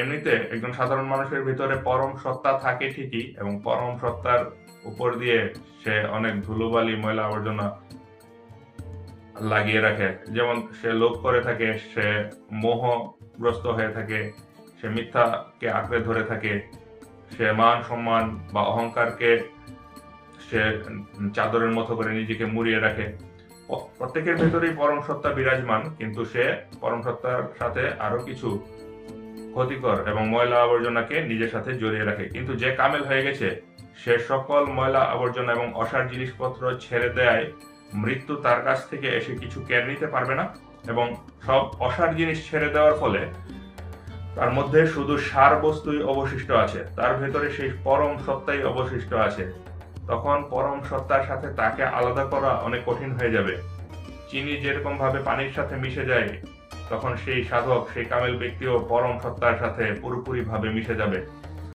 এমনিতে একজন সাধারণ মানুষের ভিতরে পরম সত্তা থাকে ঠিকই, এবং পরম সত্তার উপর দিয়ে সে অনেক ধুলোবালি, ময়লা আবর্জনা লাগিয়ে রাখে। যেমন সে লোভ করে থাকে, সে মোহগ্রস্ত হয়ে থাকে, সে মিথ্যাকে আঁকড়ে ধরে থাকে, সে মান সম্মান বা অহংকারকে সে চাদরের মতো করে নিজেকে মুড়িয়ে রাখে। প্রত্যেকের ভেতরেই পরম সত্তা বিরাজমান, কিন্তু সে পরম সত্তার সাথে আরও কিছু ক্ষতিকর এবং ময়লা আবর্জনাকে নিজের সাথে জড়িয়ে রাখে। কিন্তু যে কামেল হয়ে গেছে, সে সকল ময়লা আবর্জনা এবং অসার জিনিসপত্র ছেড়ে দেয় মৃত্যু তার কাছ থেকে এসে কিছু কেড়ে নিতে পারবে না এবং সব অসার জিনিস ছেড়ে দেওয়ার ফলে তার মধ্যে শুধু সার বস্তুই অবশিষ্ট আছে, তার ভেতরে সেই পরম সত্তাই অবশিষ্ট আছে। তখন পরম সত্তার সাথে তাকে আলাদা করা অনেক কঠিন হয়ে যাবে। চিনি যেরকম ভাবে পানির সাথে মিশে যায় তখন সেই সাধক সেই কামেল ব্যক্তিও পরম সত্তার সাথে পুরোপুরি ভাবে মিশে যাবে।